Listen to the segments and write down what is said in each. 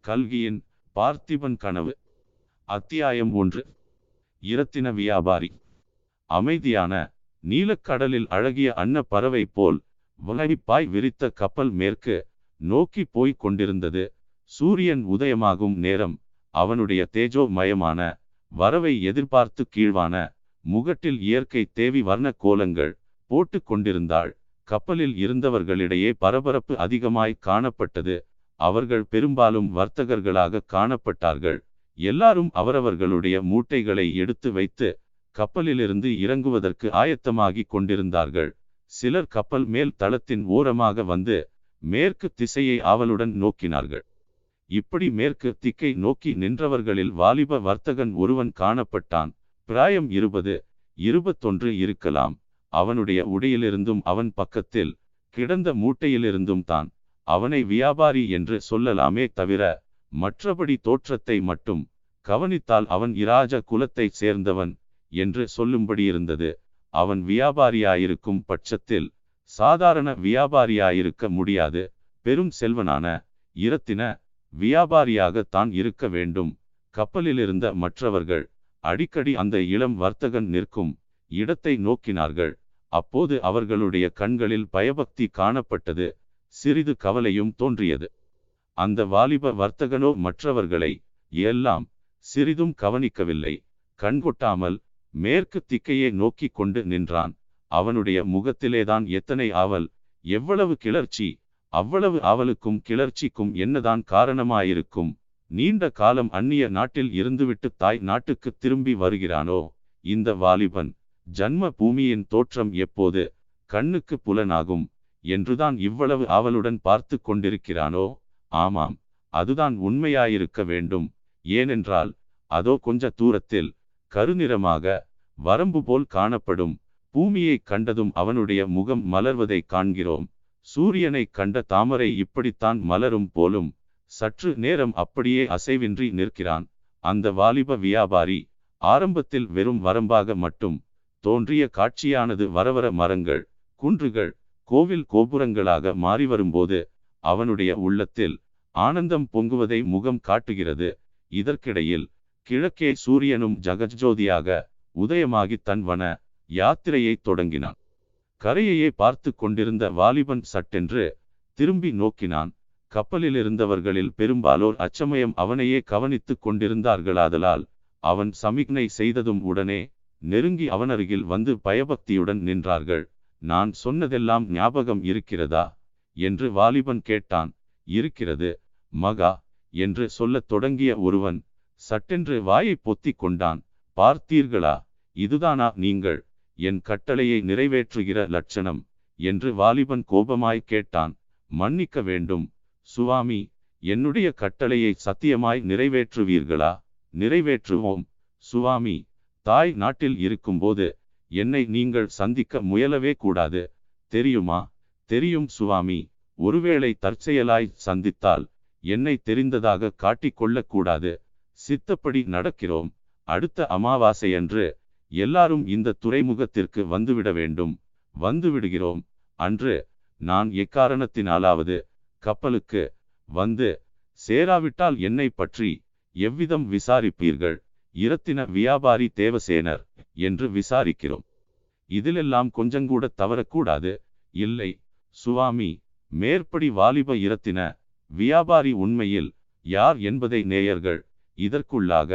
கல்கியின் பார்த்திபன் கனவு அத்தியாயம் ஒன்று. இரத்தின வியாபாரி. அமைதியான நீலக்கடலில் அழகிய அன்ன பறவை போல் வகைப்பாய் விரித்த கப்பல் மேற்கு நோக்கி போய்க் கொண்டிருந்தது. சூரியன் உதயமாகும் நேரம் அவனுடைய தேஜோமயமான வரவை எதிர்பார்த்து கீழ்வான முகட்டில் இயற்கை தேவி வர்ண கோலங்கள் போட்டு கொண்டிருந்தாள். கப்பலில் இருந்தவர்களிடையே பரபரப்பு அதிகமாய் காணப்பட்டது. அவர்கள் பெரும்பாலும் வர்த்தகர்களாக காணப்பட்டார்கள். எல்லாரும் அவரவர்களுடைய மூட்டைகளை எடுத்து வைத்து கப்பலிலிருந்து இறங்குவதற்கு ஆயத்தமாகிக் கொண்டிருந்தார்கள். சிலர் கப்பல் மேல் தளத்தின் ஓரமாக வந்து மேற்கு திசையை ஆவலுடன் நோக்கினார்கள். இப்படி மேற்கு திக்கை நோக்கி நின்றவர்களில் வாலிப வர்த்தகன் ஒருவன் காணப்பட்டான். பிராயம் இருபது இருபத்தொன்று இருக்கலாம். அவனுடைய உடையிலிருந்தும் அவன் பக்கத்தில் கிடந்த மூட்டையிலிருந்தும் தான் அவனை வியாபாரி என்று சொல்லலாமே தவிர மற்றபடி தோற்றத்தை மட்டும் கவனித்தால் அவன் இராஜ குலத்தைச் சேர்ந்தவன் என்று சொல்லும்படியிருந்தது. அவன் வியாபாரியாயிருக்கும் பட்சத்தில் சாதாரண வியாபாரியாயிருக்க முடியாது. பெரும் செல்வனான இரத்தின வியாபாரியாகத்தான் இருக்க வேண்டும். கப்பலிலிருந்த மற்றவர்கள் அடிக்கடி அந்த இளம் வர்த்தகன் நிற்கும் இடத்தை நோக்கினார்கள். அப்போது அவர்களுடைய கண்களில் பயபக்தி காணப்பட்டது. சிறிது கவலையும் தோன்றியது. அந்த வாலிப வர்த்தகனோ மற்றவர்களை எல்லாம் சிறிதும் கவனிக்கவில்லை. கண்கொட்டாமல் மேற்கு திக்கையே நோக்கி கொண்டு நின்றான். அவனுடைய முகத்திலேதான் எத்தனை ஆவல் எவ்வளவு கிளர்ச்சி அவ்வளவு ஆவலுக்கும் கிளர்ச்சிக்கும் என்னதான் காரணமாயிருக்கும். நீண்ட காலம் அந்நிய நாட்டில் இருந்துவிட்டு தாய் நாட்டுக்கு திரும்பி வருகிறானோ? இந்த வாலிபன் ஜன்ம பூமியின் தோற்றம் எப்போது கண்ணுக்கு புலனாகும் என்றுதான் இவ்வளவு ஆவலுடன் பார்த்து கொண்டிருக்கிறானோ? ஆமாம் அதுதான் உண்மையாயிருக்க வேண்டும். ஏனென்றால் அதோ கொஞ்ச தூரத்தில் கருநிறமாக வரம்பு போல் காணப்படும் பூமியை கண்டதும் அவனுடைய முகம் மலர்வதை காண்கிறோம். சூரியனை கண்ட தாமரை இப்படித்தான் மலரும் போலும் சற்று நேரம் அப்படியே அசைவின்றி நிற்கிறான். அந்த வாலிப வியாபாரி ஆரம்பத்தில் வெறும் வரம்பாக மட்டும் தோன்றிய காட்சியானது வரவர மரங்கள் குன்றுகள் கோவில் கோபுரங்களாக மாறி வரும்போது அவனுடைய உள்ளத்தில் ஆனந்தம் பொங்குவதை முகம் காட்டுகிறது. இதற்கிடையில் கிழக்கே சூரியனும் ஜகஜோதியாக உதயமாகி தன் வன யாத்திரையை தொடங்கினான். கரையையே பார்த்து கொண்டிருந்த வாலிபன் சட்டென்று திரும்பி நோக்கினான். கப்பலில் இருந்தவர்களில் பெரும்பாலோர் அச்சமயம் அவனையே கவனித்துக் கொண்டிருந்தார்களாதலால் அவன் சமிக்னை செய்ததும் உடனே நெருங்கி அவனருகில் வந்து பயபக்தியுடன் நின்றார்கள். நான் சொன்னதெல்லாம் ஞாபகம் இருக்கிறதா என்று வாலிபன் கேட்டான். இருக்கிறது மகா என்று சொல்லத் தொடங்கிய ஒருவன் சட்டென்று வாயை பொத்தி கொண்டான். பார்த்தீர்களா? இதுதானா நீங்கள்? என் கட்டளையை நிறைவேற்றுகிற லட்சணம் என்று வாலிபன் கோபமாய் கேட்டான். மன்னிக்க வேண்டும் சுவாமி என்னுடைய கட்டளையை சத்தியமாய் நிறைவேற்றுவீர்களா? நிறைவேற்றுவோம். சுவாமி தாய் நாட்டில் இருக்கும்போது என்னை நீங்கள் சந்திக்க முயலவே கூடாது. தெரியுமா? தெரியும் சுவாமி. ஒருவேளை தற்செயலாய் சந்தித்தால் என்னை தெரிந்ததாக காட்டிக்கொள்ளக்கூடாது சித்தப்படி நடக்கிறோம். அடுத்த அமாவாசையன்று எல்லாரும் இந்த துறைமுகத்திற்கு வந்துவிட வேண்டும். வந்துவிடுகிறோம். அன்று நான் எக்காரணத்தினாலாவது கப்பலுக்கு வந்து சேராவிட்டால் என்னை பற்றி எவ்விதம் விசாரிப்பீர்கள்? இரத்தின வியாபாரி தேவசேனர் என்று விசாரிக்கிறோம். இதிலெல்லாம் கொஞ்சங்கூட தவறக்கூடாது. இல்லை சுவாமி மேற்படி வாலிப இரத்தின வியாபாரி உண்மையில் யார் என்பதை நேயர்கள் இதற்குள்ளாக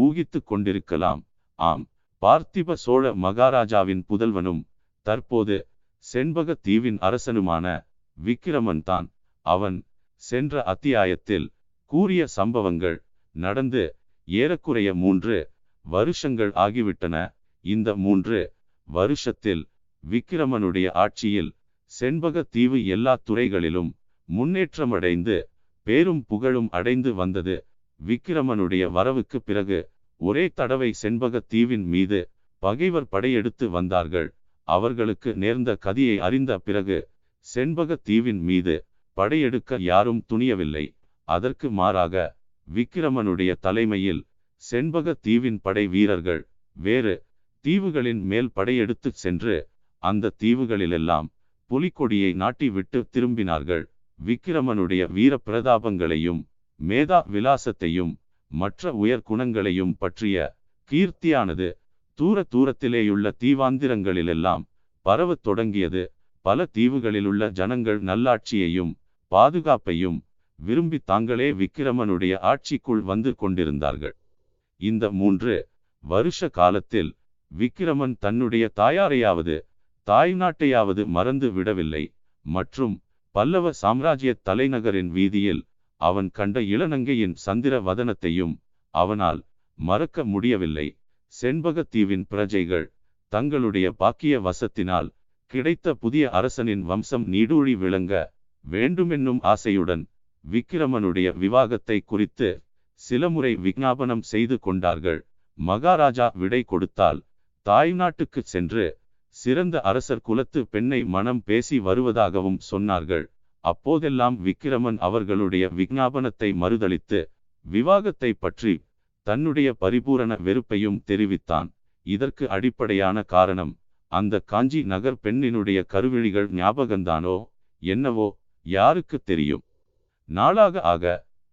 ஊகித்துக் கொண்டிருக்கலாம். ஆம் பார்த்திப சோழ மகாராஜாவின் புதல்வனும் தற்போது செண்பக தீவின் அரசனுமான விக்கிரமன் தான் அவன் சென்ற அத்தியாயத்தில் கூறிய சம்பவங்கள் நடந்து ஏறக்குறைய மூன்று வருஷங்கள் ஆகிவிட்டன. இந்த மூன்று வருஷத்தில் விக்கிரமனுடைய ஆட்சியில் செண்பக தீவு எல்லா துறைகளிலும் முன்னேற்றமடைந்து பேரும் புகழும் அடைந்து வந்தது. விக்கிரமனுடைய வரவுக்கு பிறகு ஒரே தடவை செண்பக தீவின் மீது பகைவர் படையெடுத்து வந்தார்கள். அவர்களுக்கு நேர்ந்த கதியை அறிந்த பிறகு செண்பக தீவின் மீது படையெடுக்க யாரும் துணியவில்லை. அதற்கு மாறாக விக்கிரமனுடைய தலைமையில் செண்பக தீவின் படை வீரர்கள் வேறு தீவுகளின் மேல் படையெடுத்துச் சென்று அந்த தீவுகளிலெல்லாம் புலிக்கொடியை நாட்டிவிட்டு திரும்பினார்கள். விக்கிரமனுடைய வீர பிரதாபங்களையும் மேதா விலாசத்தையும் மற்ற உயர் குணங்களையும் பற்றிய கீர்த்தியானது தூர தூரத்திலேயுள்ள தீவாந்திரங்களிலெல்லாம் பரவத் தொடங்கியது. பல தீவுகளிலுள்ள ஜனங்கள் நல்லாட்சியையும் பாதுகாப்பையும் விரும்பி தாங்களே விக்கிரமனுடைய ஆட்சிக்குள் வந்து கொண்டிருந்தார்கள். இந்த மூன்று வருஷ காலத்தில் விக்கிரமன் தன்னுடைய தாயாரையாவது தாய் நாட்டையாவது மறந்து விடவில்லை. மற்றும் பல்லவ சாம்ராஜ்ய தலைநகரின் வீதியில் அவன் கண்ட இளநங்கையின் சந்திர வதனத்தையும் அவனால் மறக்க முடியவில்லை. செண்பகத்தீவின் பிரஜைகள் தங்களுடைய பாக்கிய வசத்தினால் கிடைத்த புதிய அரசனின் வம்சம் நீடூழி விளங்க வேண்டுமென்னும் ஆசையுடன் விக்கிரமனுடைய விவாகத்தை குறித்து சில முறை விஞ்ஞாபனம் செய்து கொண்டார்கள். மகாராஜா விடை கொடுத்தால் தாய் நாட்டுக்கு சென்று சிறந்த அரசர் குலத்து பெண்ணை மனம் பேசி வருவதாகவும் சொன்னார்கள். அப்போதெல்லாம் விக்கிரமன் அவர்களுடைய விஞ்ஞாபனத்தை மறுதளித்து விவாகத்தை பற்றி தன்னுடைய பரிபூரண வெறுப்பையும் தெரிவித்தான். இதற்கு அடிப்படையான காரணம் அந்த காஞ்சி நகர் பெண்ணினுடைய கருவிழிகள் ஞாபகந்தானோ என்னவோ யாருக்கு தெரியும்? நாளாக ஆக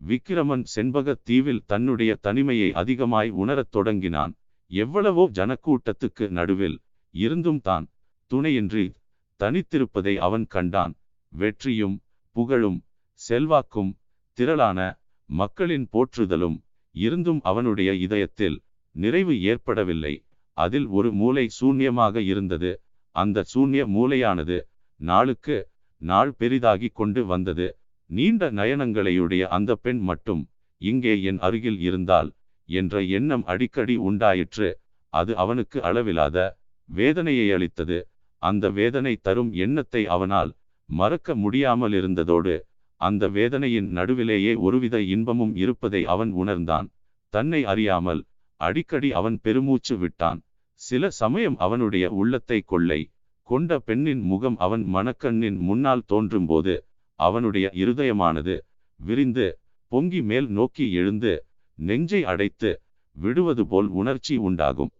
விக்கிரமன் செண்பக தீவில் தன்னுடைய தனிமையை அதிகமாய் உணரத் தொடங்கினான். எவ்வளவோ ஜனக்கூட்டத்துக்கு நடுவில் இருந்தும் தான் துணையின்றி தனித்திருப்பதை அவன் கண்டான். வெற்றியும் புகழும் செல்வாக்கும் திரளான மக்களின் போற்றுதலும் இருந்தும் அவனுடைய இதயத்தில் நிறைவு ஏற்படவில்லை. அதில் ஒரு மூளை சூன்யமாக இருந்தது. அந்த சூன்ய மூளையானது நாளுக்கு நாள் பெரிதாகி கொண்டு வந்தது. நீண்ட நயனங்களையுடைய அந்த பெண் மட்டும் இங்கே என் அருகில் இருந்தால் என்ற எண்ணம் அடிக்கடி உண்டாயிற்று. அது அவனுக்கு அளவிலாத வேதனையை அளித்தது. அந்த வேதனை தரும் எண்ணத்தை அவனால் மறக்க முடியாமல் இருந்ததோடு அந்த வேதனையின் நடுவிலேயே ஒருவித இன்பமும் இருப்பதை அவன் உணர்ந்தான். தன்னை அறியாமல் அடிக்கடி அவன் பெருமூச்சு விட்டான். சில சமயம் அவனுடைய உள்ளத்தை கொள்ளை கொண்ட பெண்ணின் முகம் அவன் மனக்கண்ணின் முன்னால் தோன்றும்போது அவனுடைய இருதயமானது விரிந்து பொங்கி மேல் நோக்கி எழுந்து நெஞ்சை அடைத்து விடுவது போல் உணர்ச்சி உண்டாகும்.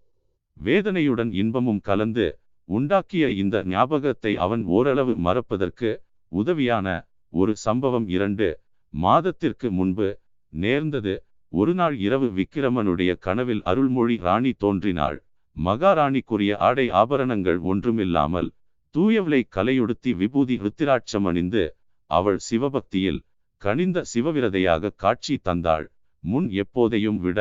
வேதனையுடன் இன்பமும் கலந்து உண்டாக்கிய இந்த ஞாபகத்தை அவன் ஓரளவு மறப்பதற்கு உதவியான ஒரு சம்பவம் இரண்டு. மாதத்திற்கு முன்பு நேர்ந்தது. ஒரு நாள் இரவு விக்கிரமனுடைய கனவில் அருள்மொழி ராணி தோன்றினாள். மகாராணிக்குரிய ஆடை ஆபரணங்கள் ஒன்றுமில்லாமல் தூயவளை கலையுடுத்தி விபூதி ருத்திராட்சம் அணிந்து அவள் சிவபக்தியில் கனிந்த சிவவிரதையாக காட்சி தந்தாள். முன் எப்போதையும் விட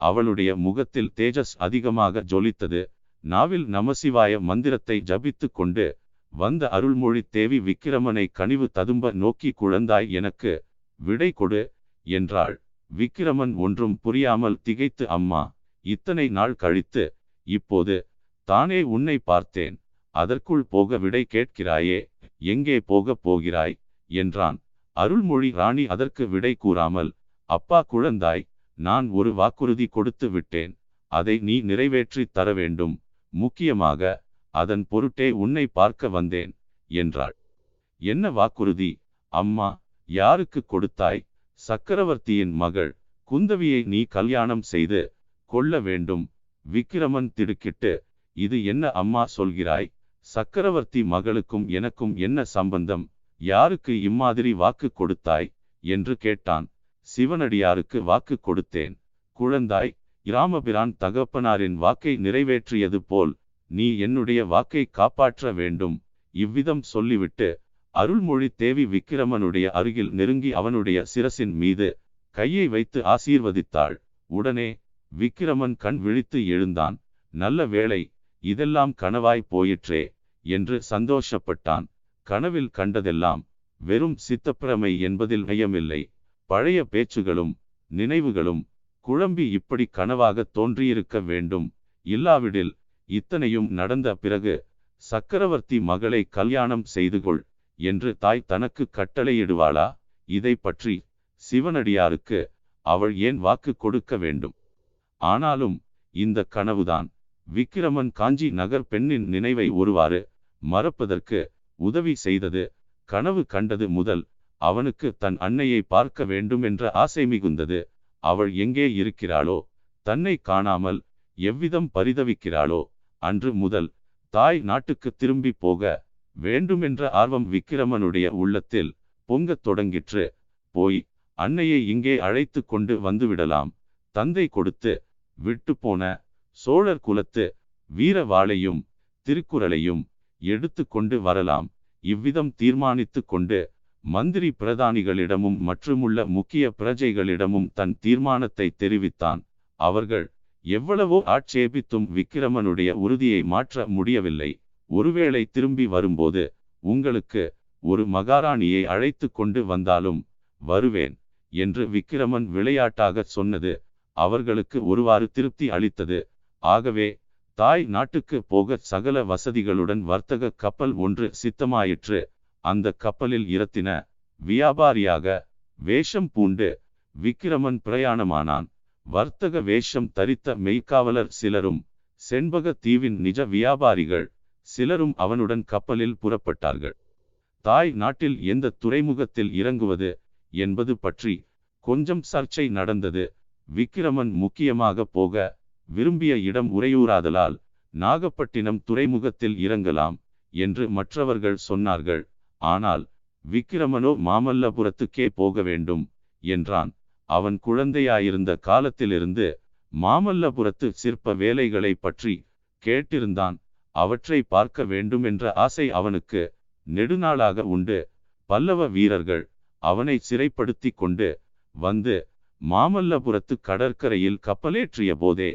அவளுடைய முகத்தில் தேஜஸ் அதிகமாக ஜொலித்தது. நாவில் நமசிவாய மந்திரத்தை ஜபித்து கொண்டு வந்த அருள்மொழி தேவி விக்கிரமனை கனிவு ததும்ப நோக்கி குழந்தாய் எனக்கு விடை கொடு என்றாள். விக்கிரமன் ஒன்றும் புரியாமல் திகைத்து அம்மா இத்தனை நாள் கழித்து இப்போது தானே உன்னை பார்த்தேன். அதற்குள் போக விடை கேட்கிறாயே எங்கே போகப் போகிறாய்? என்றான். அருள்மொழி ராணி அதற்கு விடை கூறாமல் அப்பா குழந்தாய் நான் ஒரு வாக்குறுதி கொடுத்து விட்டேன். அதை நீ நிறைவேற்றித் தர வேண்டும். முக்கியமாக அதன் பொருட்டே உன்னை பார்க்க வந்தேன் என்றாள். என்ன வாக்குறுதி? அம்மா யாருக்கு கொடுத்தாய்? சக்கரவர்த்தியின் மகள் குந்தவியை நீ கல்யாணம் செய்து கொள்ள வேண்டும். விக்கிரமன் திடுக்கிட்டு இது என்ன அம்மா சொல்கிறாய்? சக்கரவர்த்தி மகளுக்கும் எனக்கும் என்ன சம்பந்தம்? யாருக்கு இம்மாதிரி வாக்கு கொடுத்தாய்? என்று கேட்டான். சிவனடியாருக்கு வாக்கு கொடுத்தேன். குழந்தாய் இராமபிரான் தகப்பனாரின் வாக்கை நிறைவேற்றியது போல் நீ என்னுடைய வாக்கை காப்பாற்ற வேண்டும். இவ்விதம் சொல்லிவிட்டு அருள்மொழி தேவி விக்கிரமனுடைய அருகில் நெருங்கி அவனுடைய சிரசின் மீது கையை வைத்து ஆசீர்வதித்தாள். உடனே விக்கிரமன் கண் விழித்து எழுந்தான். நல்ல வேளை இதெல்லாம் கனவாய் போயிற்றே என்று சந்தோஷப்பட்டான். கனவில் கண்டதெல்லாம் வெறும் சித்தப்பிரமை என்பதில் ஐயமில்லை பழைய பேச்சுகளும் நினைவுகளும் குழம்பி இப்படி கனவாக தோன்றியிருக்க வேண்டும். இல்லாவிடில் இத்தனையும் நடந்த பிறகு சக்கரவர்த்தி மகளை கல்யாணம் செய்து கொள் என்று தாய் தனக்கு கட்டளையிடுவாளா? இதை பற்றி சிவனடியாருக்கு அவள் ஏன் வாக்கு கொடுக்க வேண்டும்? ஆனாலும் இந்த கனவுதான். விக்கிரமன் காஞ்சி நகர் பெண்ணின் நினைவை ஒருவாறு மறப்பதற்கு உதவி செய்தது. கனவு கண்டது முதல் அவனுக்கு தன் அன்னையை பார்க்க வேண்டும் என்ற ஆசை மிகுந்தது. அவள் எங்கே இருக்கிறாளோ தன்னை காணாமல் எவ்விதம் பரிதவிக்கிறாளோ அன்று முதல் தாய் நாட்டுக்கு திரும்பி போக வேண்டுமென்ற ஆர்வம் விக்கிரமனுடைய உள்ளத்தில் பொங்கத் தொடங்கிற்று. போய் அன்னையை இங்கே அழைத்து கொண்டு வந்துவிடலாம் தந்தை கொடுத்து விட்டுப்போன போன சோழர் குலத்து வீரவாளையும் திருக்குறளையும் எடுத்து கொண்டு வரலாம். இவ்விதம் தீர்மானித்து கொண்டு மந்திரி பிரதானிகளிடமும் மற்றுமுள்ள முக்கிய பிரஜைகளிடமும் தன் தீர்மானத்தை தெரிவித்தான். அவர்கள் எவ்வளவோ ஆட்சேபித்தும் விக்கிரமனுடைய உறுதியை மாற்ற முடியவில்லை. ஒருவேளை திரும்பி வரும்போது உங்களுக்கு ஒரு மகாராணியை அழைத்து கொண்டு வந்தாலும் வருவேன் என்று விக்கிரமன் விளையாட்டாக சொன்னது அவர்களுக்கு ஒருவாறு திருப்தி அளித்தது. ஆகவே தாய் நாட்டுக்கு போக சகல வசதிகளுடன் வர்த்தக கப்பல் ஒன்று சித்தமாயிற்று. அந்த கப்பலில் இரத்தின வியாபாரியாக வேஷம் பூண்டு விக்கிரமன் பிரயாணமானான். வர்த்தக வேஷம் தரித்த மெய்க்காவலர் சிலரும் செண்பக தீவின் நிஜ வியாபாரிகள் சிலரும் அவனுடன் கப்பலில் புறப்பட்டார்கள். தாய் நாட்டில் எந்த துறைமுகத்தில் இறங்குவது என்பது பற்றி கொஞ்சம் சர்ச்சை நடந்தது. விக்கிரமன் முக்கியமாக போக விரும்பிய இடம் உரையூராதலால் நாகப்பட்டினம் துறைமுகத்தில் இறங்கலாம் என்று மற்றவர்கள் சொன்னார்கள். ஆனால் விக்கிரமனோ மாமல்லபுரத்துக்கே போக வேண்டும் என்றான். அவன் குழந்தையாயிருந்த காலத்திலிருந்து மாமல்லபுரத்து சிற்ப வேலைகளை பற்றி கேட்டிருந்தான். அவற்றை பார்க்க வேண்டுமென்ற ஆசை அவனுக்கு நெடுநாளாக உண்டு. பல்லவ வீரர்கள் அவனை சிறைப்படுத்தி கொண்டு வந்து மாமல்லபுரத்து கடற்கரையில் கப்பலேற்றிய போதே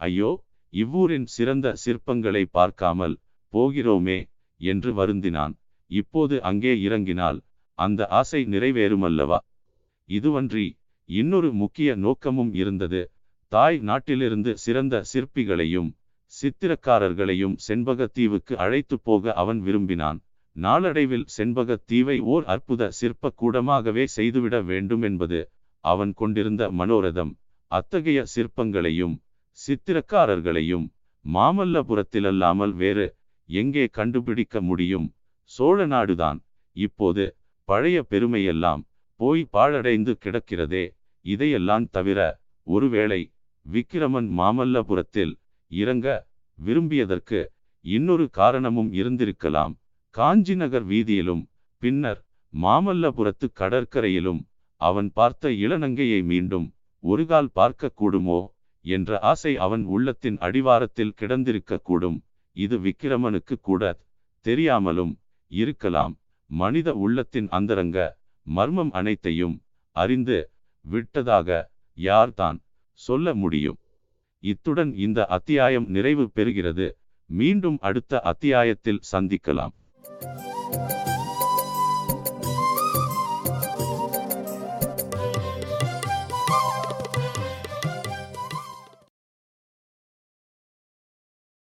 ஐயோ இவ்வூரின் சிறந்த சிற்பங்களை பார்க்காமல் போகிறோமே என்று வருந்தினான். இப்போது அங்கே இறங்கினால் அந்த ஆசை நிறைவேறுமல்லவா? இதுவன்றி இன்னொரு முக்கிய நோக்கமும் இருந்தது. தாய் நாட்டிலிருந்து சிறந்த சிற்பிகளையும் சித்திரக்காரர்களையும் செண்பகத்தீவுக்கு அழைத்து போக அவன் விரும்பினான். நாளடைவில் செண்பகத்தீவை ஓர் அற்புத சிற்ப கூடமாகவே செய்துவிட வேண்டும் என்பது அவன் கொண்டிருந்த மனோரதம் அத்தகைய சிற்பங்களையும் சித்திரக்காரர்களையும் மாமல்லபுரத்திலல்லாமல் வேறு எங்கே கண்டுபிடிக்க முடியும்? சோழ நாடுதான். இப்போது பழைய பெருமையெல்லாம் போய் பாழடைந்து கிடக்கிறதே. இதையெல்லாம் தவிர ஒருவேளை விக்கிரமன் மாமல்லபுரத்தில் இறங்க விரும்பியதற்கு இன்னொரு காரணமும் இருந்திருக்கலாம். காஞ்சி நகர் வீதியிலும் பின்னர் மாமல்லபுரத்து கடற்கரையிலும் அவன் பார்த்த இளநங்கையை மீண்டும் ஒருகால் பார்க்க கூடுமோ என்ற ஆசை அவன் உள்ளத்தின் அடிவாரத்தில் கிடந்திருக்கக்கூடும். இது விக்கிரமனுக்கு கூட தெரியாமலும் இருக்கலாம். மனித உள்ளத்தின் அந்தரங்க மர்மம் அனைத்தையும் அறிந்து விட்டதாக யார்தான் சொல்ல முடியும்? இத்துடன் இந்த அத்தியாயம் நிறைவு பெறுகிறது. மீண்டும் அடுத்த அத்தியாயத்தில் சந்திக்கலாம்.